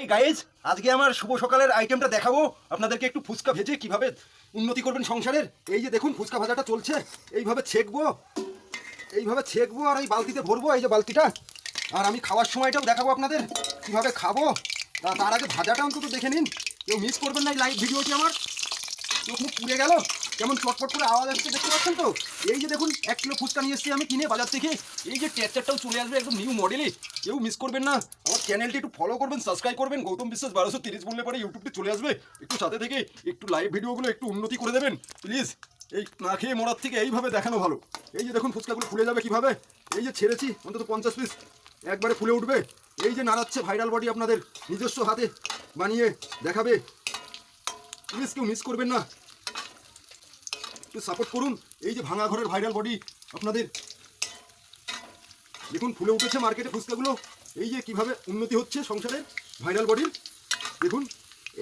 এই গাইজ আজকে আমার শুভ সকালের আইটেমটা দেখাবো। আপনাদেরকে একটু ফুচকা ভেজে কীভাবে উন্নতি করবেন সংসারের। এই যে দেখুন, ফুচকা ভাজাটা চলছে। এইভাবে ছেঁকবো এইভাবে ছেঁকবো আর এই বালতিতে ভরবো, এই যে বালতিটা। আর আমি খাওয়ার সময়টাও দেখাবো আপনাদের, কীভাবে খাব। তার আগে ভাজাটা অন্তত দেখে নিন। কেউ মিস করবেন না এই লাইভ ভিডিওটি আমার। চোখ মুখ পুড়ে গেল। কেমন চটপট করে আওয়াজ আসছে দেখতে পাচ্ছেন তো? এই যে দেখুন, এক কিলো ফুচকা নিয়ে এসেছি আমি কিনে বাজার থেকে। এই যে টেক্সচারটাও চলে আসবে একদম নিউ মডেলে কেউ মিস করবেন না। আমার চ্যানেলটি একটু ফলো করবেন সাবস্ক্রাইব করবেন। গৌতম বিশ্বাস বারোশো তিরিশ বললে পরে ইউটিউবটি চলে আসবে। একটু সাথে থেকে একটু লাইভ ভিডিওগুলো একটু উন্নতি করে দেবেন। প্লিজ এই না খেয়ে মরার থেকে এইভাবে দেখানো ভালো। এই যে দেখুন, ফুচকাগুলো ফুলে যাবে কীভাবে? এই যে ছেড়েছি, অন্তত পঞ্চাশ পিস একবারে ফুলে উঠবে। এই যে নাড়াচ্ছে ভাইরাল বডি আপনাদের নিজস্ব হাতে বানিয়ে দেখাবে। প্লিজ কেউ মিস করবেন না। একটু সাপোর্ট করুন। এই যে ভাঙা ঘরের ভাইরাল বডি আপনাদের। দেখুন, ফুলে উঠেছে মার্কেটে ফুচকাগুলো। এই যে কীভাবে উন্নতি হচ্ছে সংসারের ভাইরাল বডির দেখুন,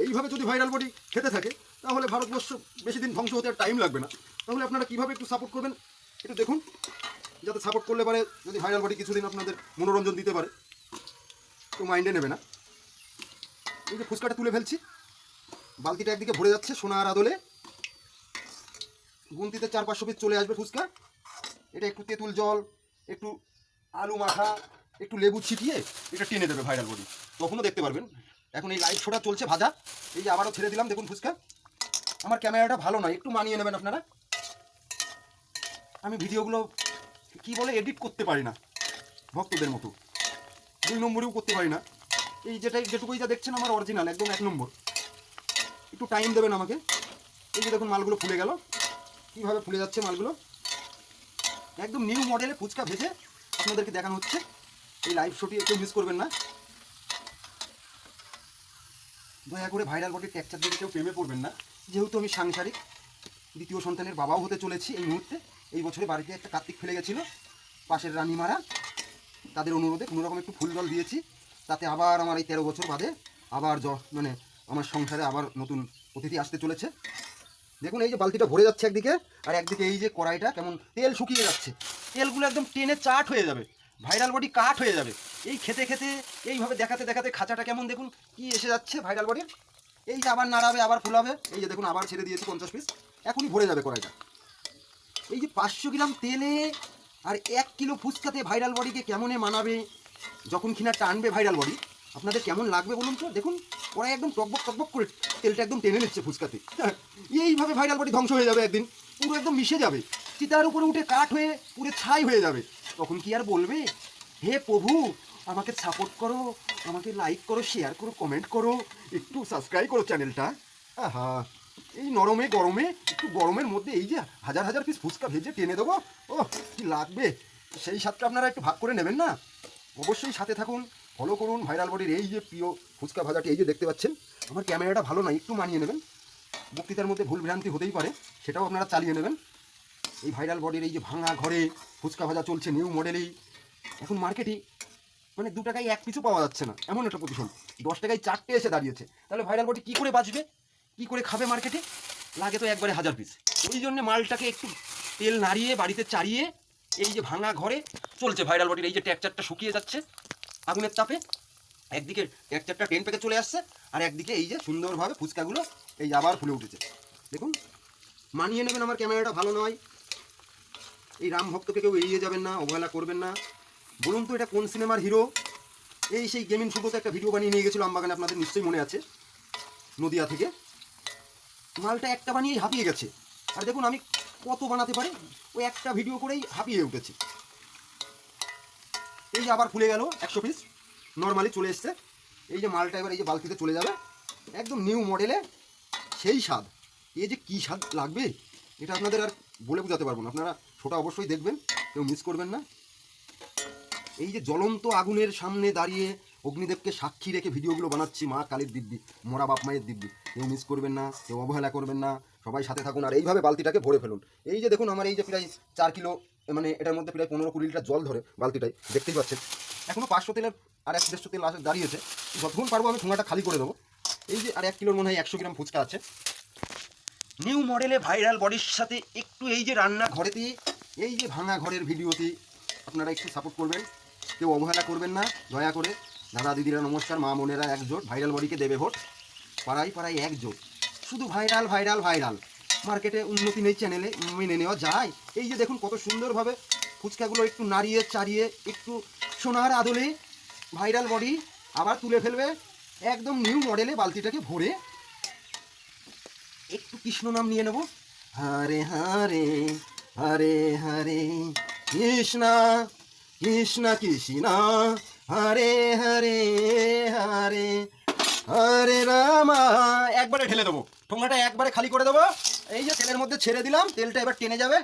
এইভাবে যদি ভাইরাল বডি খেতে থাকে, তাহলে ভারতবর্ষ বেশি দিন ধ্বংস হতে আর টাইম লাগবে না। তাহলে আপনারা কীভাবে একটু সাপোর্ট করবেন? একটু দেখুন, যাতে সাপোর্ট করলে পারে, যদি ভাইরাল বডি কিছুদিন আপনাদের মনোরঞ্জন দিতে পারে। তো মাইন্ডে নেবে না। এই যে ফুচকাটা তুলে ফেলছি। বালতিটা একদিকে ভরে যাচ্ছে সোনার আদলে। গুনতিতে চার পাঁচশো পিস চলে আসবে ফুচকা। এটা একটু তেঁতুল জল, একটু আলু মাখা, একটু লেবু ছিটিয়ে এটা টেনে দেবে ভাইরাল বডি তখনও দেখতে পারবেন। এখন এই লাইট শোটা চলছে ভাজা। এই যে আবারও ছেড়ে দিলাম, দেখুন ফুচকা। আমার ক্যামেরাটা ভালো নয়, একটু মানিয়ে নেবেন আপনারা। আমি ভিডিওগুলো কি বলে এডিট করতে পারি না, ভক্তদের মতো। দুই নম্বরেও করতে পারি না। এই যেটাই, যেটুকুই যা দেখছেন আমার অরিজিনাল একদম এক নম্বর। একটু টাইম দেবেন আমাকে। এই যে দেখুন মালগুলো ফুলে গেল। কীভাবে ফুলে যাচ্ছে মালগুলো? একদম নিউ মডেলে ফুচকা ভেজে আপনাদেরকে দেখানো হচ্ছে। এই লাইভ শোটি একটু মিস করবেন না। দয়া করে ভাইরাল বডির টেক্সচার দেখে কেউ প্রেমে পড়বেন না। যেহেতু আমি সাংসারিক, দ্বিতীয় সন্তানের বাবাও হতে চলেছি এই মুহূর্তে। এই বছরে বাড়িতে একটা কার্তিক ফেলে গেছিল, পাশের রানীমারা। তাদের অনুরোধে কোনোরকম একটু ফুল জল দিয়েছি, তাতে আবার আমার এই তেরো বছর বাদে আবার মানে আমার সংসারে আবার নতুন অতিথি আসতে চলেছে। দেখুন এই যে বালতিটা ভরে যাচ্ছে একদিকে, আর একদিকে এই যে কড়াইটা কেমন তেল শুকিয়ে যাচ্ছে। তেলগুলো একদম টেনে চাট হয়ে যাবে ভাইরাল বডি কাট হয়ে যাবে। এই খেতে খেতে, এইভাবে দেখাতে দেখাতে খাঁচাটা কেমন দেখুন, কি এসে যাচ্ছে ভাইরাল বডির এই যে আবার নাড়াবে, আবার ফুলাবে, এই যে দেখুন আবার ছেড়ে দিয়েছি পঞ্চাশ পিস এখনই ভরে যাবে কড়াইটা। এই যে পাঁচশো গ্রাম তেলে আর এক কিলো ফুচকাতে ভাইরাল বডিকে কেমনে মানাবে, যখন কিনা টানবে ভাইরাল বডি আপনাদের কেমন লাগবে বলুন তো? দেখুন, কড়াই একদম টকবক টকবক করে তেলটা একদম টেনে নিচ্ছে ফুচকাতে। এইভাবে ভাইরাল বডি ধ্বংস হয়ে যাবে একদিন। পুরো একদম মিশে যাবে। চিতার উপরে উঠে কাঠ হয়ে পুরো ছাই হয়ে যাবে। তখন কি আর বলবে? হে প্রভু, আমাকে সাপোর্ট করো, আমাকে লাইক করো শেয়ার করো কমেন্ট করো, একটু সাবস্ক্রাইব করো চ্যানেলটা আহা, এই নরমে গরমে, একটু গরমের মধ্যে এই যে হাজার হাজার পিস ফুচকা ভেজে টেনে দেবো ও কি লাগবে? সেই স্বাদটা আপনারা একটু ভাগ করে নেবেন না? অবশ্যই সাথে থাকুন। ফলো করুন ভাইরাল বডির এই যে প্রিয় ফুচকা ভাজাটি, এই যে দেখতে পাচ্ছেন, আমার ক্যামেরাটা ভালো নয়, একটু মানিয়ে নেবেন। বক্তৃতার মধ্যে ভুল ভ্রান্তি হতেই পারে, সেটাও আপনারা চালিয়ে নেবেন। এই ভাইরাল বডির এই যে ভাঙা ঘরে ফুচকা ভাজা চলছে নিউ মডেলেই এখন মার্কেটে মানে দু টাকায় এক পিছু পাওয়া যাচ্ছে না, এমন একটা পজিশন দশ টাকায় চারটে এসে দাঁড়িয়েছে। তাহলে ভাইরাল বডি কী করে বাঁচবে? কী করে খাবে মার্কেটে লাগে তো একবারে হাজার পিস ওই জন্য মালটাকে একটু তেল নাড়িয়ে, বাড়িতে চাড়িয়ে, এই যে ভাঙা ঘরে চলছে ভাইরাল বডির এই যে ট্যাকচারটা শুকিয়ে যাচ্ছে। আগুনের তাপে একদিকে ট্যাকচারটা টেন পেকে চলে আসছে, আর একদিকে এই যে সুন্দরভাবে ফুচকাগুলো এই আবার ফুলে উঠেছে। দেখুন, মানিয়ে নেবেন আমার ক্যামেরাটা, ভালো নয়। এই রাম ভক্তকে কেউ এড়িয়ে যাবেন না, অবহেলা করবেন না। বলুন তো এটা কোন সিনেমার হিরো? এই সেই গেমিং শুভতে একটা ভিডিও বানিয়ে নিয়ে গেছিল আমবাগানে, আপনাদের নিশ্চয়ই মনে আছে, নদিয়া থেকে। মালটা একটা বানিয়েই হাঁপিয়ে গেছে। আর দেখুন, আমি কত বানাতে পারি? ওই একটা ভিডিও করেই হাঁপিয়ে উঠেছি। এই যে আবার ফুলে গেল একশো পিস নর্মালি চলে এসছে। এই যে মালটা এবার এই যে বালতিতে চলে যাবে। একদম নিউ মডেলে সেই স্বাদ। এই যে কী স্বাদ লাগবে, এটা আপনাদের আর বলে বোঝাতে পারব না। আপনারা ছোটা অবশ্যই দেখবেন, কেউ মিস করবেন না। এই যে জ্বলন্ত আগুনের সামনে দাঁড়িয়ে অগ্নিদেবকে সাক্ষী রেখে ভিডিওগুলো বানাচ্ছি, মা কালীর দিব্যি, মরা বাপ মায়ের দিব্যি। কেউ মিস করবেন না, কেউ অবহেলা করবেন না, সবাই সাথে থাকুন আর এইভাবে বালতিটাকে ভরে ফেলুন। এই যে দেখুন আমার এই যে প্রায় চার কিলো মানে এটার মধ্যে প্রায় পনেরো কুড়ি লিটার জল ধরে বালতিটাই দেখতেই পাচ্ছেন। এখনও পাঁচশো তেলের আর এক দেড়শো তেল আসে দাঁড়িয়েছে। যতক্ষণ পারব আমি ঠোঙাটা খালি করে দেবো। এই যে আর এক কিলোর মনে হয় একশো গ্রাম ফুচকা আছে। নিউ মডেলে ভাইরাল বডির সাথে একটু এই যে রান্না ঘরেতে এই যে ভাঙা ঘরের ভিডিওতে আপনারা একটু সাপোর্ট করবেন। কেউ অবহেলা করবেন না দয়া করে। দাদা দিদিরা নমস্কার মা বোনেরা একজোট। ভাইরাল বডিকে দেবে ভোট। পাড়ায় পাড়ায় একজোট। শুধু ভাইরাল ভাইরাল ভাইরাল মার্কেটে উন্নতি নেই চ্যানেলে মেনে নেওয়া যায়। এই যে দেখুন কত সুন্দরভাবে ফুচকাগুলো একটু নাড়িয়ে চাড়িয়ে, একটু সোনার আদলে ভাইরাল বডি আবার তুলে ফেলবে, একদম নিউ মডেলে বালতিটাকে ভরে। একটু কৃষ্ণ নাম নিয়ে নেব। হরে হরে হরে হরে, কৃষ্ণা, কৃষ্ণ কৃষ্ণ, হরে হরে হরে হরে রামা। একবারে ঢেলে দেবো। ঠোঙাটা একবারে খালি করে দেবো। এই যে তেলের মধ্যে ছেড়ে দিলাম, তেলটা এবার টেনে যাবে।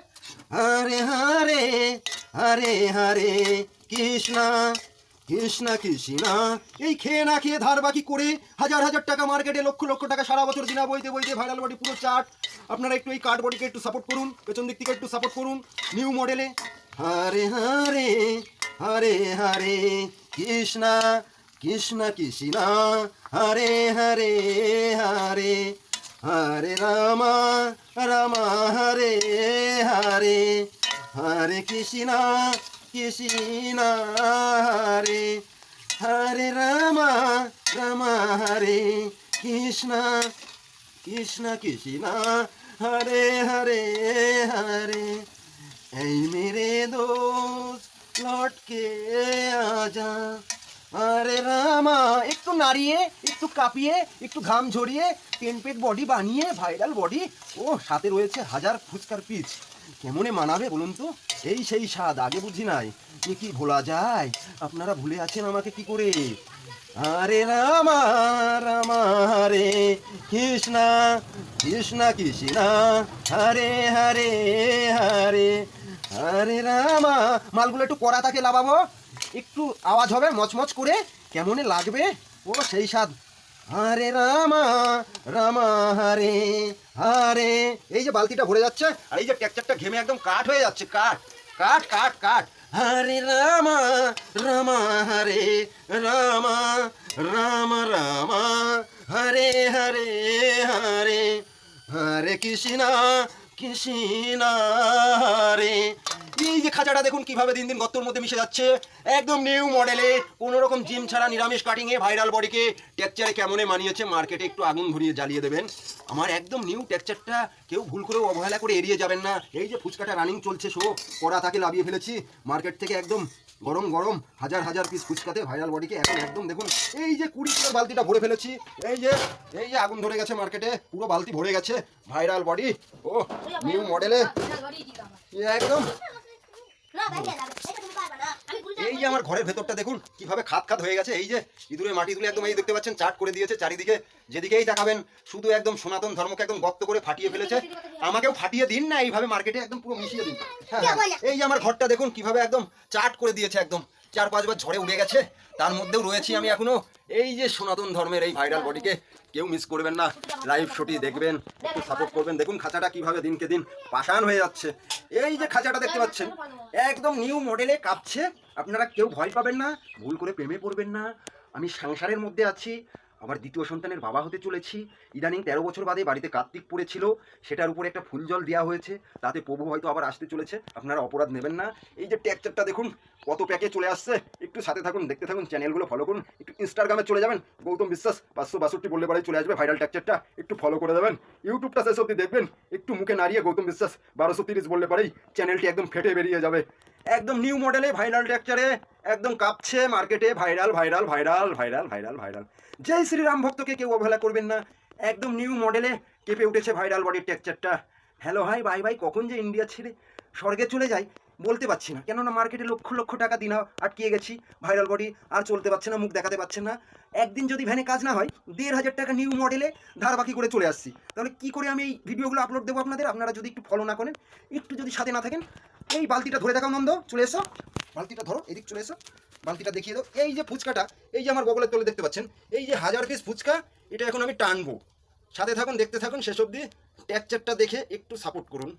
হরে হরে হরে হরে কৃষ্ণ কৃষ্ণ কৃষ্ণ, এই খেয়ে না খেয়ে ধার বাকি করে হাজার হাজার টাকা মার্কেটে লক্ষ লক্ষ টাকা সারা বছর দিনা বইতে বইতে ভাইরাল বডি পুরো চাট আপনারা একটু এই কার্ড বডিকে একটু সাপোর্ট করুন, পেছন দিক থেকে একটু সাপোর্ট করুন নিউ মডেলে হরে হরে হরে হরে কৃষ্ণ কৃষ্ণ কৃষ্ণ হরে হরে হরে হরে রাম রাম হরে হরে হরে কৃষ্ণ কৃষ্ণ হরে হরে রাম রাম হরে কৃষ্ণ কৃষ্ণ কৃষ্ণ হরে হরে হরে এই মেরে দোস্ত লটকে আজা আরে রামা, একটু নাড়িয়ে, একটু কাঁপিয়ে, একটু ঘাম ঝরিয়ে পেন পেট বডি বানিয়ে ভাইরাল বডি ও, সাথে রয়েছে হাজার ফুচকার পিচ। কেমনে মানাবে বলুন তো? এই সেই স্বাদ, আগে বুঝি নাই। কি ভোলা যায়? আপনারা ভুলে আছেন আমাকে কি করে? আরে রামা রামা হরে কৃষ্ণ কৃষ্ণ কৃষ্ণ, হরে হরে হরে। হরে রামা, মালগুলো একটু কড়া তাকে লাভাবো একটু আওয়াজ হবে, মচমচ করে। কেমনে লাগবে? ও, সেই স্বাদ। হরে রামা রামা, হরে হরে। এই যে বালতিটা ভরে যাচ্ছে, আর এই যে ট্যাকচারটা ঘেমে একদম কাঠ হয়ে যাচ্ছে, কাঠ কাঠ কাঠ কাঠ। হরে রামা রামা, হরে, রামা, রাম, রামা, হরে হরে হরে। হরে কৃষ্ণ কৃষ্ণ, হরে। এই যে খাঁচাটা দেখুন কীভাবে দিন দিন গত্তর মধ্যে মিশে যাচ্ছে। একদম নিউ মডেলে কোনো রকম জিম ছাড়া নিরামিষ কাটিংয়ে ভাইরাল বডিকে টেক্সচারে কেমনে মানিয়েছে মার্কেটে একটু আগুন ধরিয়ে জ্বালিয়ে দেবেন। আমার একদম নিউ টেক্সচারটা কেউ ভুল করেও অবহেলা করে এড়িয়ে যাবেন না। এই যে ফুচকাটা রানিং চলছে শো কড়া তাকে লাভিয়ে ফেলেছি। মার্কেট থেকে একদম গরম গরম হাজার হাজার পিস ফুচকাতে ভাইরাল বডিকে এখন একদম দেখুন এই যে কুড়ি কিলোর বালতিটা ভরে ফেলেছি। এই যে এই যে আগুন ধরে গেছে মার্কেটে পুরো বালতি ভরে গেছে ভাইরাল বডি ও নিউ মডেলে একদম। এই যে আমার ঘরের ভেতরটা দেখুন কীভাবে খাত খাত হয়ে গেছে। এই যে ইঁদুরে মাটি তুলে একদম এই দেখতে পাচ্ছেন চাট করে দিয়েছে চারিদিকে। যেদিকেই তাকাবেন শুধু একদম সনাতন ধর্মকে একদম করে ফাটিয়ে ফেলেছে। আমাকেও ফাটিয়ে দিন না এইভাবে মার্কেটে একদম পুরো মিশিয়ে দিন। হ্যাঁ, হ্যাঁ। এই যে আমার ঘরটা দেখুন কীভাবে একদম চাট করে দিয়েছে একদম। চার পাঁচবার ঝড়ে উড়ে গেছে, তার মধ্যেও রয়েছি আমি এখনও। এই যে সনাতন ধর্মের এই ভাইরাল বডিকে কেউ মিস করবেন না। লাইভ শোটি দেখবেন, একটু সাপোর্ট করবেন। দেখুন খাঁচাটা কীভাবে দিনকে দিন পাশান হয়ে যাচ্ছে। এই যে খাঁচাটা দেখতে পাচ্ছেন, একদম নিউ মডেলে কাঁপছে। আপনারা কেউ ভয় পাবেন না, ভুল করে প্রেমে পড়বেন না। আমি সংসারের মধ্যে আছি আবার দ্বিতীয় সন্তানের বাবা হতে চলেছি। ইদানিং তেরো বছর বাদে বাড়িতে কার্তিক পড়েছিল। সেটার উপরে একটা ফুল জল দেওয়া হয়েছে। তাতে প্রভু হয়তো আবার আসতে চলেছে। আপনারা অপরাধ নেবেন না। এই যে টেক্সচারটা দেখুন, কত প্যাকে চলে আসছে। একটু সাথে থাকুন, দেখতে থাকুন, চ্যানেলগুলো ফলো করুন। একটু ইনস্টাগ্রামে চলে যাবেন। গৌতম বিশ্বাস পাঁচশো বাষট্টি বললে পরেই চলে আসবে। ভাইরাল ট্যাকচারটা একটু ফলো করে দেবেন। ইউটিউবটা শেষ অব্দি দেখবেন। একটু মুখে নাড়িয়ে গৌতম বিশ্বাস বারোশো তিরিশ বললে পরেই চ্যানেলটি একদম ফেটে বেরিয়ে যাবে। একদম নিউ মডেলে ভাইরাল টেক্সচারে একদম কাঁপছে মার্কেটে viral viral viral viral viral viral জয় শ্রীরাম ভক্তকে কেউ অবহেলা করবেন না। একদম নিউ মডেলে কেঁপে উঠেছে ভাইরাল বডির টেক্সচারটা হ্যালো হাই বাই বাই কখন যে ইন্ডিয়া ছেড়ে স্বর্গে চলে যাই বলতে পারছি না। কেননা মার্কেটে লক্ষ লক্ষ টাকা দিনা আটকিয়ে গেছি ভাইরাল বডি আর চলতে পারছে না, মুখ দেখাতে পারছে না। একদিন যদি ভ্যানে কাজ না হয়, দেড় হাজার টাকা নিউ মডেলে ধার বাকি করে চলে আসছি। তাহলে কি করে আমি এই ভিডিওগুলো আপলোড দেবো আপনাদের? আপনারা যদি একটু ফলো না করেন, একটু যদি সাথে না থাকেন এই বালতিটা ধরে দেখাও নন্দ, চলে এসো। বালতিটা ধরো, এদিক চলে এসো। বালতিটা দেখিয়ে দাও। এই যে ফুচকাটা, এই যে আমার বগলের তলে দেখতে পাচ্ছেন, এই যে হাজার পিস ফুচকা, এটা এখন আমি টানবো। সাথে থাকুন, দেখতে থাকুন সেসব দিয়ে ট্যাকচারটা দেখে একটু সাপোর্ট করুন।